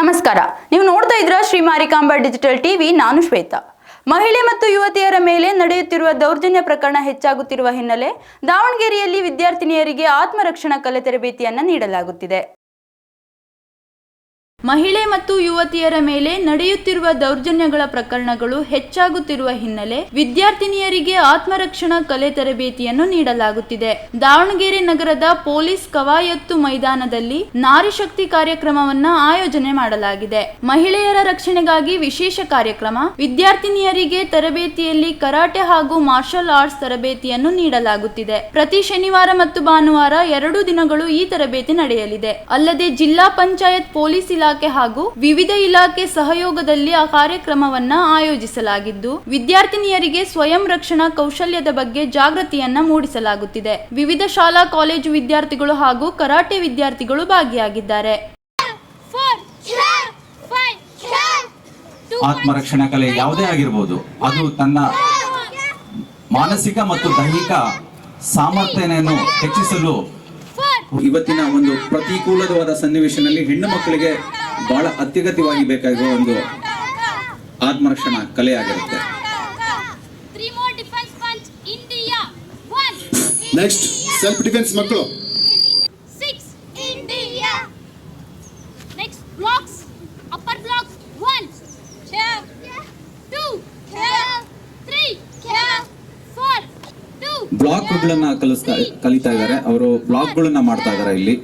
ನಮಸ್ಕಾರ. ನೀವು ನೋಡ್ತಾ ಇದ್ರ ಶ್ರೀ ಮಾರಿಕಾಂಬಾ ಡಿಜಿಟಲ್ ಟಿವಿ, ನಾನು ಶ್ವೇತಾ. ಮಹಿಳೆ ಮತ್ತು ಯುವತಿಯರ ಮೇಲೆ ನಡೆಯುತ್ತಿರುವ ದೌರ್ಜನ್ಯ ಪ್ರಕರಣ ಹೆಚ್ಚಾಗುತ್ತಿರುವ ಹಿನ್ನೆಲೆ ದಾವಣಗೆರೆಯಲ್ಲಿ ವಿದ್ಯಾರ್ಥಿನಿಯರಿಗೆ ಆತ್ಮರಕ್ಷಣಾ ಕಲೆ ತರಬೇತಿಯನ್ನು ನೀಡಲಾಗುತ್ತಿದೆ. ಮಹಿಳೆ ಮತ್ತು ಯುವತಿಯರ ಮೇಲೆ ನಡೆಯುತ್ತಿರುವ ದೌರ್ಜನ್ಯಗಳ ಪ್ರಕರಣಗಳು ಹೆಚ್ಚಾಗುತ್ತಿರುವ ಹಿನ್ನೆಲೆ ವಿದ್ಯಾರ್ಥಿನಿಯರಿಗೆ ಆತ್ಮರಕ್ಷಣಾ ಕಲೆ ತರಬೇತಿಯನ್ನು ನೀಡಲಾಗುತ್ತಿದೆ. ದಾವಣಗೆರೆ ನಗರದ ಪೊಲೀಸ್ ಕವಾಯತ್ತು ಮೈದಾನದಲ್ಲಿ ನಾರಿಶಕ್ತಿ ಕಾರ್ಯಕ್ರಮವನ್ನ ಆಯೋಜನೆ ಮಾಡಲಾಗಿದೆ. ಮಹಿಳೆಯರ ರಕ್ಷಣೆಗಾಗಿ ವಿಶೇಷ ಕಾರ್ಯಕ್ರಮ, ವಿದ್ಯಾರ್ಥಿನಿಯರಿಗೆ ತರಬೇತಿಯಲ್ಲಿ ಕರಾಟೆ ಹಾಗೂ ಮಾರ್ಷಲ್ ಆರ್ಟ್ಸ್ ತರಬೇತಿಯನ್ನು ನೀಡಲಾಗುತ್ತಿದೆ. ಪ್ರತಿ ಶನಿವಾರ ಮತ್ತು ಭಾನುವಾರ ಎರಡು ದಿನಗಳು ಈ ತರಬೇತಿ ನಡೆಯಲಿದೆ. ಅಲ್ಲದೆ ಜಿಲ್ಲಾ ಪಂಚಾಯತ್ ಪೊಲೀಸ್ ಇಲಾಖೆ ಹಾಗೂ ವಿವಿಧ ಇಲಾಖೆ ಸಹಯೋಗದಲ್ಲಿ ಆ ಕಾರ್ಯಕ್ರಮವನ್ನ ಆಯೋಜಿಸಲಾಗಿದ್ದು, ವಿದ್ಯಾರ್ಥಿನಿಯರಿಗೆ ಸ್ವಯಂ ರಕ್ಷಣಾ ಕೌಶಲ್ಯದ ಬಗ್ಗೆ ಜಾಗೃತಿಯನ್ನ ಮೂಡಿಸಲಾಗುತ್ತಿದೆ. ವಿವಿಧ ಶಾಲಾ, ಕಾಲೇಜು ವಿದ್ಯಾರ್ಥಿಗಳು ಹಾಗೂ ಕರಾಟೆ ವಿದ್ಯಾರ್ಥಿಗಳು ಭಾಗಿಯಾಗಿದ್ದಾರೆ. ಆತ್ಮರಕ್ಷಣಾ ಕಲೆ ಯಾವುದೇ ಆಗಿರ್ಬೋದು, ಅದು ತನ್ನ ಮಾನಸಿಕ ಮತ್ತು ದೈಹಿಕ ಸಾಮರ್ಥ್ಯನೆಯನ್ನು ಹೆಚ್ಚಿಸಲು ಇವತ್ತಿನ ಒಂದು ಪ್ರತಿಕೂಲವಾದ ಸನ್ನಿವೇಶದಲ್ಲಿ ಹೆಣ್ಣು ಮಕ್ಕಳಿಗೆ ಬಹಳ ಅತ್ಯಗತ್ಯವಾಗಿ ಬೇಕಾಗಿರುವ ಒಂದು ಆತ್ಮರಕ್ಷಣಾ ಕಲೆ ಆಗಿರುತ್ತೆ. Three more defense punch, India, next self defence ಮಕ್ಕಳು. ಬ್ಲಾಕ್ಗಳನ್ನ ಕಲಿಸ್ತಾ ಕಲಿತಾ ಇದ್ದಾರೆ. ಅವರು ಬ್ಲಾಕ್ಗಳನ್ನ ಮಾಡ್ತಾ ಇದ್ದಾರೆ ಇಲ್ಲಿ.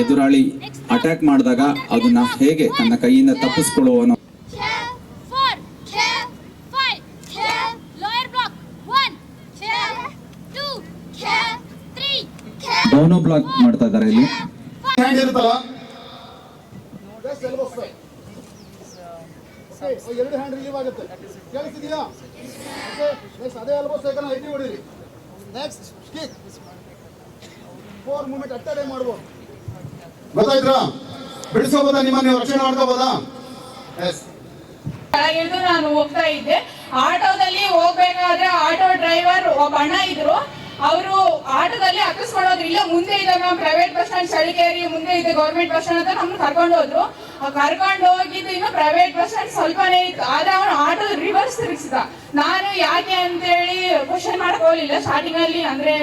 ಎದುರಾಳಿ ಅಟ್ಯಾಕ್ ಮಾಡಿದಾಗ ಅದನ್ನ ಹೇಗೆ ತನ್ನ ಕೈಯಿಂದ ತಪ್ಪಿಸ್ಕೊಳ್ಳುವನೋ ಡೌನೋ ಬ್ಲಾಕ್ ಮಾಡ್ತಾ ಇದ್ದಾರೆ ಇಲ್ಲಿ. ಎರಡು ಹ್ಯಾಂಡ್ ರಿಲೀವ್ ಆಗುತ್ತೆ. ಕೇಳಿಸಿದೆಯಾ ನೆಕ್ಸ್ಟ್ ಅದೇ elbow cycle IT ಹೊಡೀರಿ. Next kick four movement at a time ಮಾಡ್ಬೋದು. ಗೊತ್ತಾಯ್ತಾ? ಬಿಡಿಸ್ಕೋಬೋದಾ ನಿಮ್ಮ ನೀವು ರಕ್ಷಣೆ ಮಾಡ್ಕೋಬೋದಾ? ಎಸ್ ನಾನು ಹೋಗ್ತಾ ಇದ್ದೆ. ಆಟೋದಲ್ಲಿ ಹೋಗ್ಬೇಕಾದ್ರೆ ಆಟೋ ಡ್ರೈವರ್ ಒಬ್ಬ ಅಣ್ಣ ಇದ್ರು. ಅವರು ಆಟೋದಲ್ಲಿ ಮಾಡೋದಿಲ್ಲ ಇಲ್ಲ ಮುಂದೆ ಇದೆ ನಮ್ಮ ಪ್ರೈವೇಟ್ ಬಸ್ ಸ್ಟ್ಯಾಂಡ್ ಚಳಿಕೇರಿ ಮುಂದೆ ಇದೆ ಗೌರ್ಮೆಂಟ್ ಬಸ್ ಸ್ಟ್ಯಾಂಡ್ ಅಂತ ನಮ್ಗೆ ಕರ್ಕೊಂಡು ಹೋದ್ರು. ಕರ್ಕೊಂಡು ಹೋಗಿದ್ದು ಇನ್ನು ಪ್ರೈವೇಟ್ ಬಸ್ ಸ್ಟ್ಯಾಂಡ್ ಸ್ವಲ್ಪನೇ ಇತ್ತು. ಆದ್ರೆ ಅವನು ಆಟೋ ರಿವರ್ಸ್ ತಿರುಗಿಸಿದ. ನಾನು ಯಾಕೆ ಅಂತೇಳಿ ಕ್ವಶನ್ ಮಾಡಕ್ ಹೋಗ್ಲಿಲ್ಲ. ಸ್ಟಾರ್ಟಿಂಗ್ ಅಲ್ಲಿ ಅಂದ್ರೆ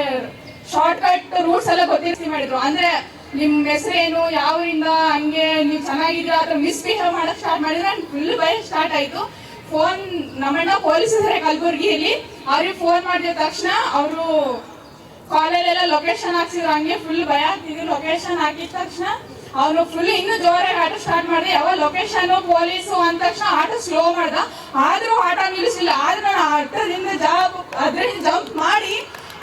ಶಾರ್ಟ್ ಕಟ್ ರೂಟ್ಸ್ ಎಲ್ಲ ಗೊತ್ತಿರ್ತಿ ಮಾಡಿದ್ರು. ಅಂದ್ರೆ ನಿಮ್ ಹೆಸರೇನು ಯಾವರಿಂದ ಹಂಗೆ ನೀವು ಚೆನ್ನಾಗಿದ್ದೀರಾ ಅಥವಾ ಮಿಸ್ಬಿಹೇವ್ ಮಾಡಕ್ ಸ್ಟಾರ್ಟ್ ಮಾಡಿದ್ರೆ ಫುಲ್ ಭಯ ಸ್ಟಾರ್ಟ್ ಆಯ್ತು. ಫೋನ್ ನಮ್ಮಣ್ಣ ಪೊಲೀಸ್ ಇದ್ರೆ ಕಲಬುರ್ಗಿಯಲ್ಲಿ. ಅವ್ರಿಗೆ ಫೋನ್ ಮಾಡಿದ ತಕ್ಷಣ ಅವರು ಕಾಲಲ್ಲೆಲ್ಲ ಲೊಕೇಶನ್ ಹಾಕ್ಸಿದ್ರು, ಹಂಗೆ ಫುಲ್ ಭಯ. ಆಗ್ತಿದ್ರು ಲೊಕೇಶನ್ ಹಾಕಿದ ತಕ್ಷಣ ಅವನು ಫುಲ್ ಇನ್ನು ಜೋರಾಗಿ ಆಟೋ ಸ್ಟಾರ್ಟ್ ಮಾಡಿದೆ. ಯಾವ ಲೊಕೇಶನ್ ಪೊಲೀಸು ಅಂದ ತಕ್ಷಣ ಆಟೋ ಸ್ಲೋ ಮಾಡ್ದ. ಆದ್ರೂ ಆಟ ನಿಲ್ಲಿಸಿಲ್ಲ. ಆದ್ರೂ ನಾನು ಆಟೋದಿಂದ ಜಾಬ್ ಅದ್ರಿಂದ ಜಂಪ್ ಮಾಡಿ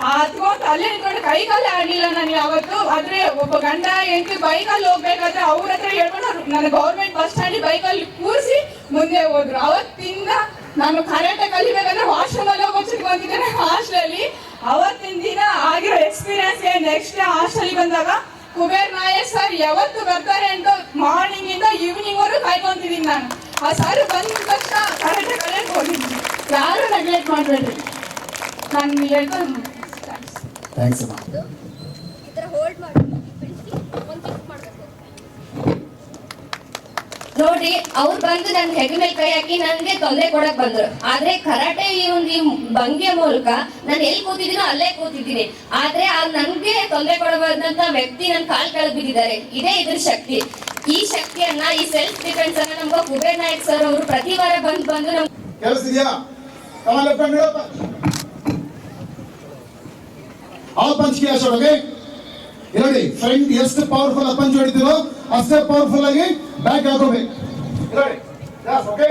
ಹತ್ಕೊಂತ ಅಲ್ಲೇ ನಿಂತ್ಕೊಂಡು ಕೈ ಕಾಲೇ ಆಡ್ಲಿಲ್ಲ ನಾನು ಯಾವತ್ತು. ಆದ್ರೆ ಒಬ್ಬ ಗಂಡ ಹೆಂಡತಿ ಬೈಕಲ್ಲಿ ಹೋಗ್ಬೇಕಾದ್ರೆ ಅವ್ರ ಹತ್ರ ಹೇಳ್ಕೊಂಡು ನನ್ನ ಗೌರ್ಮೆಂಟ್ ಬಸ್ ಸ್ಟ್ಯಾಂಡ್ ಬೈಕಲ್ಲಿ ಕೂರಿಸಿ ಮುಂದೆ ಹೋದ್ರು. ಅವತ್ತಿಂದ ನಾನು ಕರಾಟೆ ಕಲಿಬೇಕಂದ್ರೆ ವಾಶ್ರೂಮ್ ಅಲ್ಲಿ ಹೋಗಿ ಹಾಸ್ಟೆಲ್ ಹಾಸ್ಟೆಲಲ್ಲಿ ಅವತ್ತಿನ ದಿನ ಆಗಿರೋ ಎಕ್ಸ್ಪೀರಿಯನ್ಸ್ ನೆಕ್ಸ್ಟ್ ಹಾಸ್ಟೆಲ್ ಬಂದಾಗ ಕುಬೇರ್ ನಾಯಕ್ ಸರ್ ಯಾವತ್ತು ಬರ್ತಾರೆ ಅಂತ ಮಾರ್ನಿಂಗ್ ಇಂದ ಈವ್ನಿಂಗ್ ವರೆಗೂ ಕಾಯ್ಕೊಂತಿದ್ದೀನಿ ನಾನು. ಆ ಸರ್ ಬಂದ ತಕ್ಷಣ ಕರೆಂಟ್ ಕಲಿಯೋಕೆ ಹೋಗಿದ್ದೀನಿ ಯಾರು ನೆಗ್ಲೆಕ್ಟ್ ಮಾಡಬೇಡ್ರಿ? ನಾನು ಹೇಳ್ತಾ ಥ್ಯಾಂಕ್ಸ್ ಅಮ್ಮ ಈ ಥರ ಹೋಲ್ಡ್ ಮಾಡಿ ಬಿಡಿಸಿ ಒಂದು ಮಾಡಬೇಕು. ನೋಡ್ರಿ ಅವ್ರು ಬಂದು ನನ್ ಹೆಗ್ ಮೇಲೆ ಕೈ ಹಾಕಿ ನನ್ಗೆ ತೊಂದರೆ ಕೊಡಕ್ ಬಂದ್ರು. ಆದ್ರೆ ಕರಾಟೆ ಈ ಒಂದು ಈ ಭಂಗಿಯ ಮೂಲಕ ನಾನು ಎಲ್ಲಿ ಕೂತಿದ್ದೀನೋ ಅಲ್ಲೇ ಕೂತಿದ್ದೀನಿ. ಆದ್ರೆ ಆ ನನ್ಗೆ ತೊಂದರೆ ಕೊಡಬಾರ್ದಂತ ವ್ಯಕ್ತಿ ನನ್ನ ಕಾಲ್ ಕೆಳಗ್ ಬಿದ್ದಿದ್ದಾರೆ. ಇದೇ ಇದ್ರ ಶಕ್ತಿ. ಈ ಶಕ್ತಿಯನ್ನ ಈ ಸೆಲ್ಫ್ ಡಿಫೆನ್ಸ್ ಅನ್ನ ನಮ್ಗೆ ಕುಬೇರ್ ನಾಯಕ್ ಸರ್ ಅವರು ಪ್ರತಿ ವಾರ ಬಂದ್ ಬಂದು ನಮ್ಗೆ ಕೇಳಿಸ್ತಿದ್ಯಾ ಪಂಚ್ಗೆ ಓಕೆ ನೋಡಿ ಫ್ರಂಟ್ ಎಷ್ಟು ಪವರ್ಫುಲ್ ಪಂಚ್ ಹೊಡಿತೀರೋ ಅಷ್ಟೇ ಪವರ್ಫುಲ್ ಆಗಿ ಬ್ಯಾಕ್ ಹಾಕೋಬೇಕು ನೋಡಿ ಓಕೆ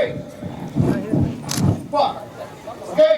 ಓಕೆ